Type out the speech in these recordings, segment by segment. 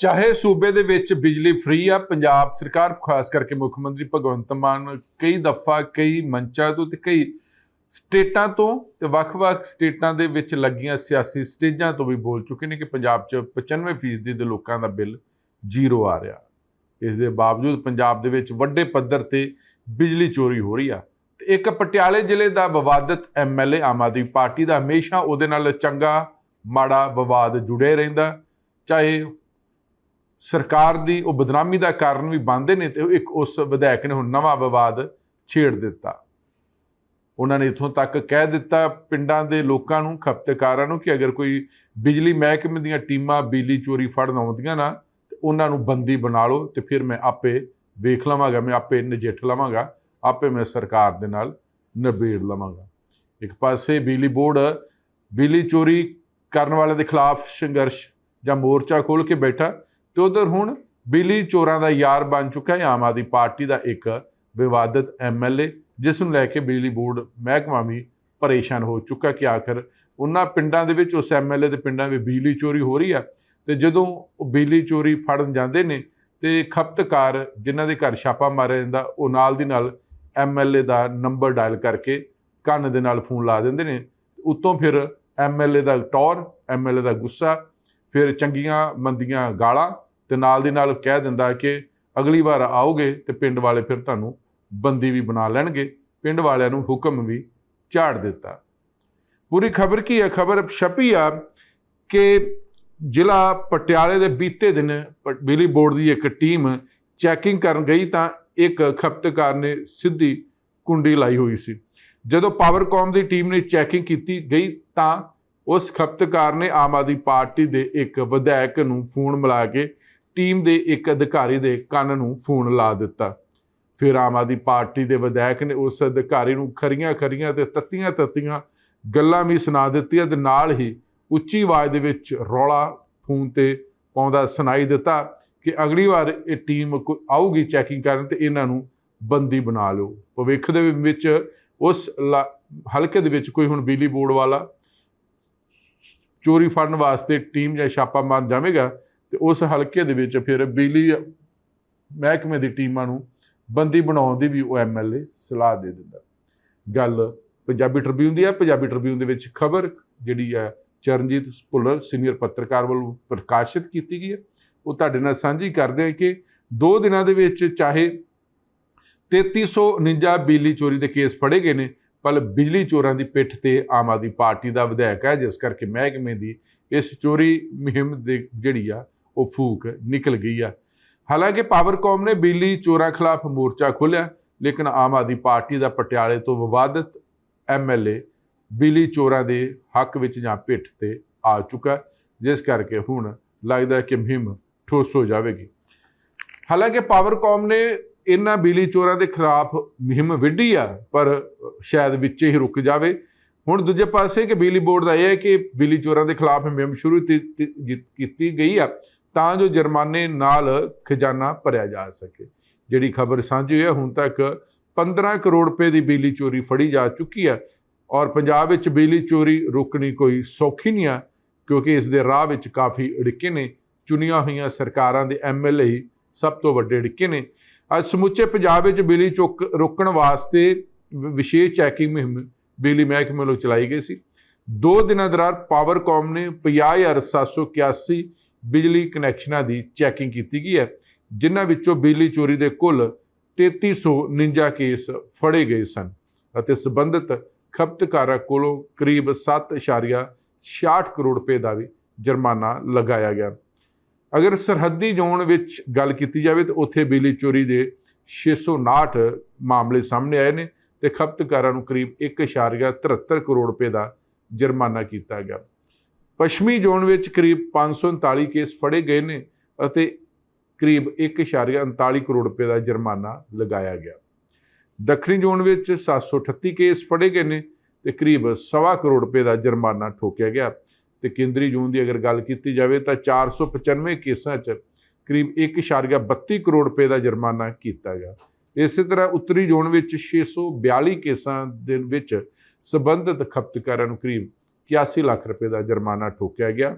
ਚਾਹੇ ਸੂਬੇ ਦੇ ਵਿੱਚ ਬਿਜਲੀ ਫ੍ਰੀ ਆ, ਪੰਜਾਬ ਸਰਕਾਰ, ਖਾਸ ਕਰਕੇ ਮੁੱਖ ਮੰਤਰੀ ਭਗਵੰਤ ਮਾਨ, ਕਈ ਦਫਾ, ਕਈ ਮੰਚਾਂ ਤੋਂ ਤੇ ਕਈ ਸਟੇਟਾਂ ਤੋਂ ਤੇ ਵੱਖ-ਵੱਖ ਸਟੇਟਾਂ ਦੇ ਵਿੱਚ ਲੱਗੀਆਂ ਸਿਆਸੀ ਸਟੇਜਾਂ ਤੋਂ ਵੀ ਬੋਲ ਚੁੱਕੇ ਨੇ ਕਿ ਪੰਜਾਬ 'ਚ 95% ਦੇ ਲੋਕਾਂ ਦਾ ਬਿੱਲ ਜ਼ੀਰੋ ਆ ਰਿਹਾ। ਇਸ ਦੇ ਬਾਵਜੂਦ ਪੰਜਾਬ ਦੇ ਵਿੱਚ ਵੱਡੇ ਪੱਧਰ ਤੇ ਬਿਜਲੀ ਚੋਰੀ ਹੋ ਰਹੀ ਆ। ਤੇ ਇੱਕ ਪਟਿਆਲੇ ਜ਼ਿਲ੍ਹੇ ਦਾ ਵਿਵਾਦਤ ਐਮਐਲਏ ਆਮ ਆਦਮੀ ਪਾਰਟੀ ਦਾ ਹਮੇਸ਼ਾ ਉਹਦੇ ਨਾਲ ਚੰਗਾ, ਮਾੜਾ ਵਿਵਾਦ ਜੁੜੇ ਰਹਿੰਦਾ। ਚਾਹੇ ਸਰਕਾਰ ਦੀ ਉਹ ਬਦਨਾਮੀ ਦਾ ਕਾਰਨ ਵੀ ਬਣਦੇ ਨੇ ਤੇ ਇੱਕ ਉਸ ਵਿਧਾਇਕ ਨੇ ਹੁਣ ਨਵਾਂ ਵਿਵਾਦ ਛੇੜ ਦਿੱਤਾ। ਉਹਨਾਂ ਨੇ ਇਥੋਂ ਤੱਕ ਕਹਿ ਦਿੱਤਾ ਪਿੰਡਾਂ ਦੇ ਲੋਕਾਂ ਨੂੰ, ਖਪਤਕਾਰਾਂ ਨੂੰ ਕਿ ਅਗਰ ਕੋਈ ਬਿਜਲੀ ਮਹਿਕਮੇ ਦੀਆਂ ਟੀਮਾਂ ਬਿਜਲੀ ਚੋਰੀ ਫੜਨ ਆਉਂਦੀਆਂ ਨਾ, ਤੇ ਉਹਨਾਂ ਨੂੰ ਬੰਦੀ ਬਣਾ ਲਓ ਤੇ ਫਿਰ ਮੈਂ ਆਪੇ ਵੇਖ ਲਵਾਂਗਾ, ਮੈਂ ਆਪੇ ਨਜਿੱਠ ਲਵਾਂਗਾ, ਆਪੇ ਮੈਂ ਸਰਕਾਰ ਦੇ ਨਾਲ ਨਿਬੇੜ ਲਵਾਂਗਾ। ਇੱਕ ਪਾਸੇ ਬਿਜਲੀ ਬੋਰਡ ਬਿਜਲੀ ਚੋਰੀ ਕਰਨ ਵਾਲਿਆਂ ਦੇ ਖਿਲਾਫ ਸੰਘਰਸ਼ ਜਾਂ ਮੋਰਚਾ ਖੋਲ ਕੇ ਬੈਠਾ ਤੇ ਉਧਰ ਹੁਣ ਬਿਜਲੀ ਚੋਰਾਂ ਦਾ ਯਾਰ ਬਣ ਚੁੱਕਾ ਹੈ। ਆਮ ਆਦਮੀ ਪਾਰਟੀ ਦਾ ਇੱਕ ਵਿਵਾਦਤ ਐਮਐਲਏ ਜਿਸ ਨੂੰ ਲੈ ਕੇ ਬਿਜਲੀ ਬੋਰਡ ਮਹਿਕਮਾ ਵੀ ਪਰੇਸ਼ਾਨ ਹੋ ਚੁੱਕਾ ਕਿ ਆਖਰ ਉਹਨਾਂ ਪਿੰਡਾਂ ਦੇ ਵਿੱਚ ਉਸ ਐਮਐਲਏ ਦੇ ਪਿੰਡਾਂ ਵਿੱਚ ਬਿਜਲੀ ਚੋਰੀ ਹੋ ਰਹੀ ਆ ਤੇ ਜਦੋਂ ਉਹ ਬਿਜਲੀ ਚੋਰੀ ਫੜਨ ਜਾਂਦੇ ਨੇ ਤੇ ਖਪਤਕਾਰ ਜਿਨ੍ਹਾਂ ਦੇ ਘਰ ਛਾਪਾ ਮਾਰਿਆ ਜਾਂਦਾ, ਉਹ ਨਾਲ ਦੀ ਨਾਲ ਐਮਐਲਏ ਦਾ ਨੰਬਰ ਡਾਇਲ ਕਰਕੇ ਕੰਨ ਦੇ ਨਾਲ ਫੋਨ ਲਾ ਦਿੰਦੇ ਨੇ। ਉਤੋਂ ਫਿਰ ਐਮਐਲਏ ਦਾ ਟੌਰ ਐਮਐਲਏ ਦਾ ਗੁੱਸਾ ਫਿਰ ਚੰਗੀਆਂ ਮੰਦੀਆਂ ਗਾਲਾਂ ਤੇ ਨਾਲ ਦੀ ਨਾਲ ਕਹਿ ਦਿੰਦਾ ਕਿ ਅਗਲੀ ਵਾਰ ਆਓਗੇ ਤੇ ਪਿੰਡ ਵਾਲੇ ਫਿਰ ਤੁਹਾਨੂੰ ਬੰਦੀ ਵੀ ਬਣਾ ਲੈਣਗੇ। ਪਿੰਡ ਵਾਲਿਆਂ ਨੂੰ ਹੁਕਮ ਵੀ ਝਾੜ ਦਿੱਤਾ। ਪੂਰੀ ਖਬਰ ਕੀ ਹੈ? ਖਬਰ ਛਪੀ ਆ ਕਿ ਜ਼ਿਲ੍ਹਾ ਪਟਿਆਲੇ ਦੇ ਬੀਤੇ ਦਿਨ ਪ- ਬਿਜਲੀ ਬੋਰਡ ਦੀ ਇੱਕ ਟੀਮ ਚੈਕਿੰਗ ਕਰਨ ਗਈ ਤਾਂ ਇੱਕ ਖਪਤਕਾਰ ਨੇ ਸਿੱਧੀ ਕੁੰਡੀ ਲਾਈ ਹੋਈ ਸੀ। ਜਦੋਂ ਪਾਵਰਕੌਮ ਦੀ ਟੀਮ ਨੇ ਚੈਕਿੰਗ ਕੀਤੀ ਗਈ ਤਾਂ ਉਸ ਖਪਤਕਾਰ ਨੇ ਆਮ ਆਦਮੀ ਪਾਰਟੀ ਦੇ ਇੱਕ ਵਿਧਾਇਕ ਨੂੰ ਫੋਨ ਮਿਲਾ ਕੇ ਟੀਮ ਦੇ ਇੱਕ ਅਧਿਕਾਰੀ ਦੇ ਕੰਨ ਨੂੰ ਫੋਨ ਲਾ ਦਿੱਤਾ। ਫਿਰ ਆਮ ਆਦਮੀ ਪਾਰਟੀ ਦੇ ਵਿਧਾਇਕ ਨੇ ਉਸ ਅਧਿਕਾਰੀ ਨੂੰ ਖਰੀਆਂ ਖਰੀਆਂ ਤੇ ਤੱਤੀਆਂ ਤੱਤੀਆਂ ਗੱਲਾਂ ਵੀ ਸੁਣਾ ਦਿੱਤੀਆਂ ਤੇ ਨਾਲ ਹੀ ਉੱਚੀ ਆਵਾਜ਼ ਦੇ ਵਿੱਚ ਰੌਲਾ ਫੋਨ ਤੇ ਪਾਉਂਦਾ ਸੁਣਾਈ ਦਿੱਤਾ ਕਿ ਅਗਲੀ ਵਾਰ ਇਹ ਟੀਮ ਕੋ- ਆਊਗੀ ਚੈਕਿੰਗ ਕਰਨ ਤੇ ਇਹਨਾਂ ਨੂੰ ਬੰਦੀ ਬਣਾ ਲਓ। ਭਵਿੱਖ ਦੇ ਵਿੱਚ ਉਸ ਲਾ- ਹਲਕੇ ਦੇ ਵਿੱਚ ਕੋਈ ਹੁਣ ਬਿਜਲੀ ਬੋਰਡ ਵਾਲਾ ਚੋਰੀ ਫੜਨ ਵਾਸਤੇ ਟੀਮ ਜਾਂ ਛਾਪਾ ਮਾਰ ਜਾਵੇਗਾ ਤੇ ਉਸ ਹਲਕੇ ਦੇ ਵਿੱਚ ਫਿਰ ਬਿਜਲੀ ਮਹਿਕਮੇ ਦੀ ਟੀਮਾਂ ਨੂੰ ਬੰਦੀ ਬਣਾਉਣ ਦੀ ਵੀ ਉਹ ਐਮਐਲਏ ਸਲਾਹ ਦੇ ਦਿੰਦਾ। ਗੱਲ ਪੰਜਾਬੀ ਟ੍ਰਿਬਿਊਨ ਦੀ ਹੈ ਪੰਜਾਬੀ ਟ੍ਰਿਬਿਊਨ ਦੇ ਵਿੱਚ ਖਬਰ ਜਿਹੜੀ ਹੈ ਚਰਨਜੀਤ ਭੁੱਲਰ, ਸੀਨੀਅਰ ਪੱਤਰਕਾਰ ਵੱਲੋਂ ਪ੍ਰਕਾਸ਼ਿਤ ਕੀਤੀ ਗਈ ਹੈ ਉਹ ਤੁਹਾਡੇ ਨਾਲ ਸਾਂਝੀ ਕਰਦੇ ਹਾਂ ਕਿ ਦੋ ਦਿਨਾਂ ਦੇ ਵਿੱਚ ਚਾਹੇ 3349 ਬਿਜਲੀ ਚੋਰੀ ਦੇ ਕੇਸ ਫੜੇ ਗਏ ਨੇ ਪਰ ਬਿਜਲੀ ਚੋਰਾਂ ਦੀ ਪਿੱਠ ਤੇ ਆਮ ਆਦਮੀ ਪਾਰਟੀ ਦਾ ਵਿਧਾਇਕ ਹੈ, ਜਿਸ ਕਰਕੇ ਮਹਿਕਮੇ ਦੀ ਇਸ ਚੋਰੀ ਮੁਹਿੰਮ ਦੇ ਜਿਹੜੀ ਆ, ਉਹ ਫੂਕ ਨਿਕਲ ਗਈ ਆ। ਹਾਲਾਂਕਿ ਪਾਵਰਕਾਮ ਨੇ ਬਿਜਲੀ ਚੋਰਾਂ ਖਿਲਾਫ ਮੋਰਚਾ ਖੋਲ੍ਹਿਆ, ਲੇਕਿਨ ਆਮ ਆਦਮੀ ਪਾਰਟੀ ਦਾ ਪਟਿਆਲੇ ਤੋਂ ਵਿਵਾਦਤ ਐਮਐਲਏ ਬਿਜਲੀ ਚੋਰਾਂ ਦੇ ਹੱਕ ਵਿੱਚ ਜਾਂ ਪਿੱਠ ਤੇ ਆ ਚੁੱਕਾ ਜਿਸ ਕਰਕੇ ਹੁਣ ਲੱਗਦਾ ਕਿ ਮੁਹਿੰਮ ਠੋਸ ਹੋ ਜਾਵੇਗੀ। ਹਾਲਾਂਕਿ ਪਾਵਰਕਾਮ ਨੇ ਇਹਨਾਂ ਬਿਜਲੀ ਚੋਰਾਂ ਦੇ ਖਿਲਾਫ ਮੁਹਿੰਮ ਵਿੱਢੀ ਆ, ਪਰ ਸ਼ਾਇਦ ਵਿੱਚ ਹੀ ਰੁਕ ਜਾਵੇ। ਹੁਣ ਦੂਜੇ ਪਾਸੇ ਕਿ ਬਿਜਲੀ ਬੋਰਡ ਦਾ ਇਹ ਹੈ ਕਿ ਬਿਜਲੀ ਚੋਰਾਂ ਦੇ ਖਿਲਾਫ ਮੁਹਿੰਮ ਸ਼ੁਰੂ ਕੀਤੀ ਗਈ ਆ, ਤਾਂ ਜੋ ਜੁਰਮਾਨੇ ਨਾਲ ਖਜ਼ਾਨਾ ਭਰਿਆ ਜਾ ਸਕੇ। ਜਿਹੜੀ ਖਬਰ ਸਾਂਝੀ ਹੋਈ ਹੈ ਹੁਣ ਤੱਕ 15 ਕਰੋੜ ਰੁਪਏ ਦੀ ਬਿਜਲੀ ਚੋਰੀ ਫੜੀ ਜਾ ਚੁੱਕੀ ਹੈ ਔਰ ਪੰਜਾਬ ਵਿੱਚ ਬਿਜਲੀ ਚੋਰੀ ਰੋਕਣੀ ਕੋਈ ਸੌਖੀ ਨਹੀਂ ਆ, ਕਿਉਂਕਿ ਇਸ ਦੇ ਰਾਹ ਵਿੱਚ ਕਾਫੀ ਅੜਿੱਕੇ ਨੇ, ਚੁਣੀਆਂ ਹੋਈਆਂ ਸਰਕਾਰਾਂ ਦੇ ਐਮਐਲਏ ਹੀ ਸਭ ਤੋਂ ਵੱਡੇ ਅੜਿੱਕੇ ਨੇ। ਅੱਜ ਸਮੁੱਚੇ ਪੰਜਾਬ ਵਿੱਚ ਬਿਜਲੀ ਚੁੱਕ ਰੋਕਣ ਵਾਸਤੇ ਵਿ- ਵਿਸ਼ੇਸ਼ ਚੈਕਿੰਗ ਮੁਹਿੰਮ, ਬਿਜਲੀ ਮਹਿਕਮੇ ਵੱਲੋਂ ਚਲਾਈ ਗਈ ਸੀ। ਦੋ ਦਿਨਾਂ ਦੌਰਾਨ ਪਾਵਰਕਾਮ ਨੇ 50781 ਬਿਜਲੀ ਕਨੈਕਸ਼ਨਾਂ ਦੀ ਚੈਕਿੰਗ ਕੀਤੀ ਗਈ ਹੈ, ਜਿਨ੍ਹਾਂ ਵਿੱਚੋਂ ਬਿਜਲੀ ਚੋਰੀ ਦੇ ਕੁੱਲ 3349 ਕੇਸ ਫੜੇ ਗਏ ਸਨ ਅਤੇ ਸਬੰਧਤ ਖਪਤਕਾਰਾਂ ਕੋਲੋਂ ਕਰੀਬ 7.66 ਕਰੋੜ ਰੁਪਏ ਦਾ ਵੀ ਜੁਰਮਾਨਾ ਲਗਾਇਆ ਗਿਆ। ਅਗਰ ਸਰਹੱਦੀ ਜ਼ੋਨ ਵਿੱਚ ਗੱਲ ਕੀਤੀ ਜਾਵੇ ਤਾਂ ਉੱਥੇ ਬਿਜਲੀ ਚੋਰੀ ਦੇ 659 ਮਾਮਲੇ ਸਾਹਮਣੇ ਆਏ ਨੇ ਤੇ ਖਪਤਕਾਰਾਂ ਨੂੰ ਕਰੀਬ 1.73 ਕਰੋੜ ਰੁਪਏ ਦਾ ਜੁਰਮਾਨਾ ਕੀਤਾ ਗਿਆ। ਪੱਛਮੀ ਜ਼ੋਨ ਵਿੱਚ ਕਰੀਬ 539 ਕੇਸ ਫੜੇ ਗਏ ਨੇ ਅਤੇ ਕਰੀਬ 1.39 ਕਰੋੜ ਰੁਪਏ ਦਾ ਜੁਰਮਾਨਾ ਲਗਾਇਆ ਗਿਆ। ਦੱਖਣੀ ਜ਼ੋਨ ਵਿੱਚ 738 ਕੇਸ ਫੜੇ ਗਏ ਨੇ ਤੇ ਕਰੀਬ 1.5 ਕਰੋੜ ਰੁਪਏ ਦਾ ਜੁਰਮਾਨਾ ਠੋਕਿਆ ਗਿਆ। ਤੇ ਕੇਂਦਰੀ ਜ਼ੋਨ ਦੀ ਅਗਰ ਗੱਲ ਕੀਤੀ ਜਾਵੇ ਤਾਂ 495 ਕੇਸਾਂ 'ਚ ਕਰੀਬ 1.32 ਕਰੋੜ ਰੁਪਏ ਦਾ ਜੁਰਮਾਨਾ ਕੀਤਾ ਗਿਆ। ਇਸੇ ਤਰ੍ਹਾਂ ਉੱਤਰੀ ਜ਼ੋਨ ਵਿੱਚ 642 ਕੇਸਾਂ ਦੇ ਵਿੱਚ ਸਬੰਧਤ ਖਪਤਕਾਰਾਂ ਨੂੰ ਕਰੀਬ 81 ਲੱਖ ਰੁਪਏ ਦਾ ਜੁਰਮਾਨਾ ਠੋਕਿਆ ਗਿਆ।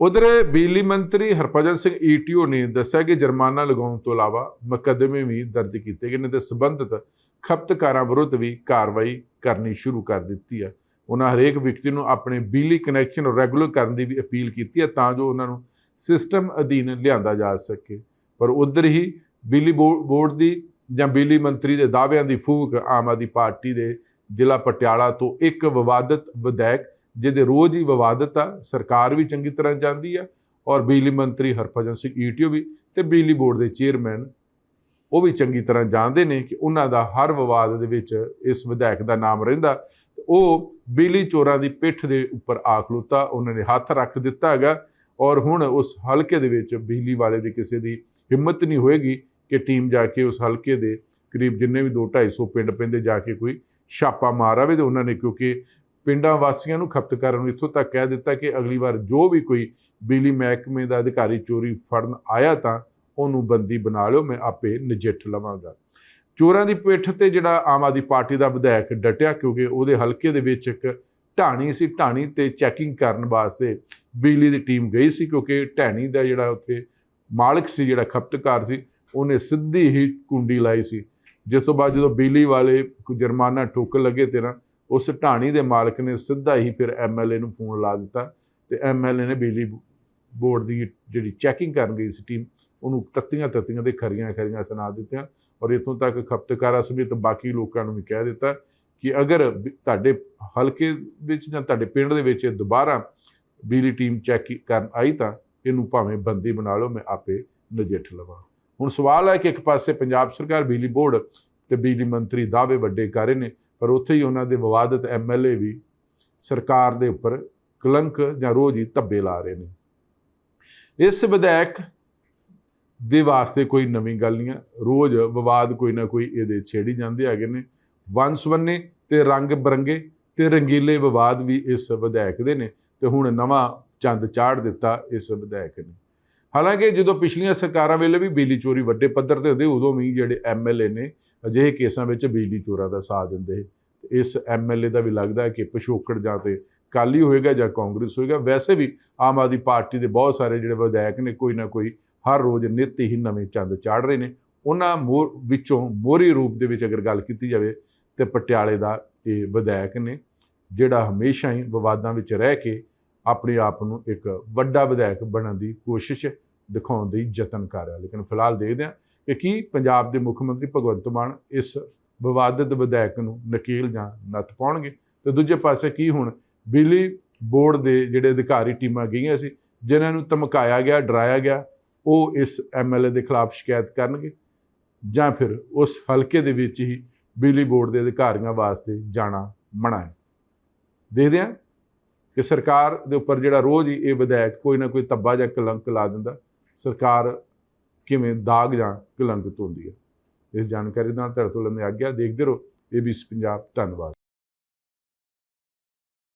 ਉਧਰ ਬਿਜਲੀ ਮੰਤਰੀ ਹਰਭਜਨ ਸਿੰਘ ਈਟੀਓ ਨੇ ਦੱਸਿਆ ਕਿ ਜੁਰਮਾਨਾ ਲਗਾਉਣ ਤੋਂ ਇਲਾਵਾ ਮੁਕੱਦਮੇ ਵੀ ਦਰਜ ਕੀਤੇ ਗਏ ਨੇ ਤੇ ਸੰਬੰਧਿਤ ਖਪਤਕਾਰਾਂ ਵਿਰੁੱਧ ਵੀ ਕਾਰਵਾਈ ਕਰਨੀ ਸ਼ੁਰੂ ਕਰ ਦਿੱਤੀ ਹੈ। ਉਹਨਾਂ ਹਰੇਕ ਵਿਅਕਤੀ ਨੂੰ ਆਪਣੇ ਬਿਜਲੀ ਕਨੈਕਸ਼ਨ ਰੈਗੂਲਰ ਕਰਨ ਦੀ ਵੀ ਅਪੀਲ ਕੀਤੀ ਹੈ ਤਾਂ ਜੋ ਉਹਨਾਂ ਨੂੰ ਸਿਸਟਮ ਅਧੀਨ ਲਿਆਂਦਾ ਜਾ ਸਕੇ। ਪਰ ਉਧਰ ਹੀ ਬਿਜਲੀ ਬੋ- ਬੋਰਡ ਦੀ ਜਾਂ ਬਿਜਲੀ ਮੰਤਰੀ ਦੇ ਦਾਅਵਿਆਂ ਦੀ ਫੂਕ ਆਮ ਆਦਮੀ ਪਾਰਟੀ ਦੇ ਜ਼ਿਲ੍ਹਾ ਪਟਿਆਲਾ ਤੋਂ ਇੱਕ ਵਿਵਾਦਤ ਵਿਧਾਇਕ, ਜਿਹਦੇ ਰੋਜ਼ ਹੀ ਵਿਵਾਦਤ ਆ, ਸਰਕਾਰ ਵੀ ਚੰਗੀ ਤਰ੍ਹਾਂ ਜਾਣਦੀ ਆ ਔਰ ਬਿਜਲੀ ਮੰਤਰੀ ਹਰਭਜਨ ਸਿੰਘ ਈਟੀਓ ਵੀ ਤੇ ਬਿਜਲੀ ਬੋਰਡ ਦੇ ਚੇਅਰਮੈਨ ਉਹ ਵੀ ਚੰਗੀ ਤਰ੍ਹਾਂ ਜਾਣਦੇ ਨੇ ਕਿ ਉਹਨਾਂ ਦਾ ਹਰ ਵਿਵਾਦ ਦੇ ਵਿੱਚ ਇਸ ਵਿਧਾਇਕ ਦਾ ਨਾਮ ਰਹਿੰਦਾ ਉਹ ਬਿਜਲੀ ਚੋਰਾਂ ਦੀ ਪਿੱਠ ਦੇ ਉੱਪਰ ਆ ਖਲੋਤਾ ਉਹਨਾਂ ਨੇ ਹੱਥ ਰੱਖ ਦਿੱਤਾ ਹੈਗਾ ਔਰ ਹੁਣ ਉਸ ਹਲਕੇ ਦੇ ਵਿੱਚ ਬਿਜਲੀ ਵਾਲੇ ਦੀ ਕਿਸੇ ਦੀ ਹਿੰਮਤ ਨਹੀਂ ਹੋਏਗੀ ਕਿ ਟੀਮ ਜਾ ਕੇ ਉਸ ਹਲਕੇ ਦੇ ਕਰੀਬ ਜਿੰਨੇ ਵੀ 2 250 ਪਿੰਡ ਪੈਂਦੇ ਜਾ ਕੇ ਕੋਈ ਛਾਪਾ ਮਾਰ ਆਵੇ ਤੇ ਉਹਨਾਂ ਨੇ ਕਿਉਂਕਿ ਪਿੰਡਾਂ ਵਾਸੀਆਂ ਨੂੰ ਖਪਤਕਾਰਾਂ ਨੂੰ ਇੱਥੋਂ ਤੱਕ ਕਹਿ ਦਿੱਤਾ ਕਿ ਅਗਲੀ ਵਾਰ ਜੋ ਵੀ ਕੋਈ ਬਿਜਲੀ ਮਹਿਕਮੇ ਦਾ ਅਧਿਕਾਰੀ ਚੋਰੀ ਫੜਨ ਆਇਆ ਤਾਂ ਉਹਨੂੰ ਬੰਦੀ ਬਣਾ ਲਿਓ, ਮੈਂ ਆਪੇ ਨਜਿੱਠ ਲਵਾਂਗਾ। ਚੋਰਾਂ ਦੀ ਪਿੱਠ ਤੇ ਜਿਹੜਾ ਆਮ ਆਦਮੀ ਪਾਰਟੀ ਦਾ ਵਿਧਾਇਕ ਡਟਿਆ ਕਿਉਂਕਿ ਉਹਦੇ ਹਲਕੇ ਦੇ ਵਿੱਚ ਇੱਕ ਢਾਣੀ ਸੀ, ਢਾਣੀ ਤੇ ਚੈਕਿੰਗ ਕਰਨ ਵਾਸਤੇ ਬਿਜਲੀ ਦੀ ਟੀਮ ਗਈ ਸੀ ਕਿਉਂਕਿ ਢਾਣੀ ਦਾ ਜਿਹੜਾ ਉੱਥੇ ਮਾਲਕ ਸੀ, ਜਿਹੜਾ ਖਪਤਕਾਰ ਸੀ, ਉਹਨੇ ਸਿੱਧੀ ਹੀ ਕੁੰਡੀ ਲਾਈ ਸੀ। ਜਿਸ ਤੋਂ ਬਾਅਦ ਜਦੋਂ ਬਿਜਲੀ ਵਾਲੇ ਜੁਰਮਾਨਾ ਠੋਕ ਲੱਗੇ ਤੇਰਾ ਉਸ ਢਾਣੀ ਦੇ ਮਾਲਕ ਨੇ ਸਿੱਧਾ ਹੀ ਫਿਰ ਐਮਐਲਏ ਨੂੰ ਫੋਨ ਲਾ ਦਿੱਤਾ ਤੇ ਐਮਐਲਏ ਨੇ ਬਿਜਲੀ ਬੋਰਡ ਦੀ ਜਿਹੜੀ ਚੈਕਿੰਗ ਕਰਨ ਗਈ ਸੀ ਟੀਮ, ਉਹਨੂੰ ਤੱਤੀਆਂ ਤੱਤੀਆਂ ਦੇ ਖਰੀਆਂ ਖਰੀਆਂ ਸੁਣਾ ਦਿੱਤੀਆਂ। ਔਰ ਇਥੋਂ ਤੱਕ ਖਪਤਕਾਰਾਂ ਸਮੇਤ ਬਾਕੀ ਲੋਕਾਂ ਨੂੰ ਵੀ ਕਹਿ ਦਿੱਤਾ ਕਿ ਅਗਰ ਤੁਹਾਡੇ ਹਲਕੇ ਵਿੱਚ ਜਾਂ ਤੁਹਾਡੇ ਪਿੰਡ ਦੇ ਵਿੱਚ ਦੁਬਾਰਾ ਬਿਜਲੀ ਟੀਮ ਚੈੱਕ ਕਰਨ ਆਈ ਤਾਂ ਇਹਨੂੰ ਭਾਵੇਂ ਬੰਦੀ ਬਣਾ ਲਓ, ਮੈਂ ਆਪੇ ਨਜਿੱਠ ਲਵਾਂ। ਹੁਣ ਸਵਾਲ ਹੈ ਕਿ ਇੱਕ ਪਾਸੇ ਪੰਜਾਬ ਸਰਕਾਰ ਬਿਜਲੀ ਬੋਰਡ ਤੇ ਬਿਜਲੀ ਮੰਤਰੀ ਦਾਅਵੇ ਵੱਡੇ ਕਰ ਰਹੇ ਨੇ, ਪਰ ਉੱਥੇ ਹੀ ਉਹਨਾਂ ਦੇ ਵਿਵਾਦਤ ਐਮਐਲਏ ਵੀ ਸਰਕਾਰ ਦੇ ਉੱਪਰ ਕਲੰਕ ਜਾਂ ਰੋਜ਼ ਹੀ ਧੱਬੇ ਲਾ ਰਹੇ ਨੇ। ਇਸ ਵਿਧਾਇਕ ਦੇ ਵਾਸਤੇ ਕੋਈ ਨਵੀਂ ਗੱਲ ਨਹੀਂ ਆ। ਰੋਜ਼ ਵਿਵਾਦ ਕੋਈ ਨਾ ਕੋਈ ਇਹਦੇ ਛੇੜੀ ਜਾਂਦੇ ਹੈਗੇ ਨੇ। ਵੰਸਵੰਨੇ ਤੇ ਰੰਗ ਬਰੰਗੇ ਤੇ ਰੰਗੀਲੇ ਵਿਵਾਦ ਵੀ ਇਸ ਵਿਧਾਇਕ ਦੇ ਨੇ ਤੇ ਹੁਣ ਨਵਾਂ ਚੰਦ ਚਾੜ ਦਿੱਤਾ ਇਸ ਵਿਧਾਇਕ ਨੇ। ਹਾਲਾਂਕਿ ਜਦੋਂ ਪਿਛਲੀਆਂ ਸਰਕਾਰਾਂ ਵੇਲੇ ਵੀ ਬਿਜਲੀ ਚੋਰੀ ਵੱਡੇ ਪੱਧਰ ਤੇ ਹੁੰਦੀ, ਉਦੋਂ ਵੀ ਜਿਹੜੇ ਐਮਐਲਏ ਨੇ ਅਜਿਹੇ ਕੇਸਾਂ ਵਿੱਚ ਬਿਜਲੀ ਚੋਰਾਂ ਦਾ ਸਾਥ ਦਿੰਦੇ ਤੇ ਇਸ ਐਮਐਲਏ ਦਾ ਵੀ ਲੱਗਦਾ ਹੈ ਕਿ ਪਿਛੋਕੜ ਜਾਂ ਤੇ ਕਾਲੀ ਹੋਏਗਾ ਜਾਂ ਕਾਂਗਰਸ ਹੋਏਗਾ। ਵੈਸੇ ਵੀ ਆਮ ਆਦਮੀ ਪਾਰਟੀ ਦੇ ਬਹੁਤ ਸਾਰੇ ਜਿਹੜੇ ਵਿਧਾਇਕ ਨੇ, ਕੋਈ ਨਾ ਕੋਈ ਹਰ ਰੋਜ਼ ਨਿੱਤ ਹੀ ਨਵੇਂ ਚੰਦ ਚਾੜ ਰਹੇ ਨੇ। ਉਹਨਾਂ ਮੋਰ, ਵਿੱਚੋਂ ਮੋਹਰੀ ਰੂਪ ਦੇ ਵਿੱਚ ਅਗਰ ਗੱਲ ਕੀਤੀ ਜਾਵੇ ਤੇ ਪਟਿਆਲੇ ਦਾ ਇਹ ਵਿਧਾਇਕ ਨੇ, ਜਿਹੜਾ ਹਮੇਸ਼ਾ ਹੀ ਵਿਵਾਦਾਂ ਵਿੱਚ ਰਹਿ ਕੇ ਆਪਣੇ ਆਪ ਨੂੰ ਇੱਕ ਵੱਡਾ ਵਿਧਾਇਕ ਬਣਨ ਦੀ ਕੋਸ਼ਿਸ਼ ਦਿਖਾਉਣ ਦੀ ਯਤਨ ਕਰ ਰਿਹਾ। ਲੇਕਿਨ ਫਿਲਹਾਲ ਦੇਖਦੇ ਹਾਂ ਕਿ ਕੀ ਪੰਜਾਬ ਦੇ ਮੁੱਖ ਮੰਤਰੀ ਭਗਵੰਤ ਮਾਨ ਇਸ ਵਿਵਾਦਤ ਵਿਧਾਇਕ ਨੂੰ ਨਕੀਲ ਜਾਂ ਨੱਥ ਪਾਉਣਗੇ। ਤੇ ਦੂਜੇ ਪਾਸੇ ਕੀ ਹੁਣ ਬਿਜਲੀ ਬੋਰਡ ਦੇ ਜਿਹੜੇ ਅਧਿਕਾਰੀ ਟੀਮਾਂ ਗਈਆਂ ਸੀ, ਜਿਨ੍ਹਾਂ ਨੂੰ ਧਮਕਾਇਆ ਗਿਆ, ਡਰਾਇਆ ਗਿਆ ਉਹ ਇਸ ਐਮਐਲਏ ਦੇ ਖਿਲਾਫ ਸ਼ਿਕਾਇਤ ਕਰਨਗੇ ਜਾਂ ਫਿਰ ਉਸ ਹਲਕੇ ਦੇ ਵਿੱਚ ਹੀ ਬਿਜਲੀ ਬੋਰਡ ਦੇ ਅਧਿਕਾਰੀਆਂ ਵਾਸਤੇ ਜਾਣਾ ਮਨਾ ਹੈ ਦੇਖਦੇ ਹਾਂ ਕਿ ਸਰਕਾਰ ਦੇ ਉੱਪਰ ਜਿਹੜਾ ਰੋਜ਼ ਹੀ ਇਹ ਵਿਧਾਇਕ ਕੋਈ ਨਾ ਕੋਈ ਧੱਬਾ ਜਾਂ ਕਲੰਕ ਲਾ ਦਿੰਦਾ, ਸਰਕਾਰ ਕਿਵੇਂ ਦਾਗ ਜਾਂ ਕਲੰਕ ਧੋਂਦੀ ਹੈ? ਇਸ ਜਾਣਕਾਰੀ ਨਾਲ ਤੁਹਾਡੇ ਤੋਂ ਲੈਂਦੇ ਆਗਿਆ ਦੇਖਦੇ ਰਹੋ ਏਬੀਸੀ ਪੰਜਾਬ ਧੰਨਵਾਦ।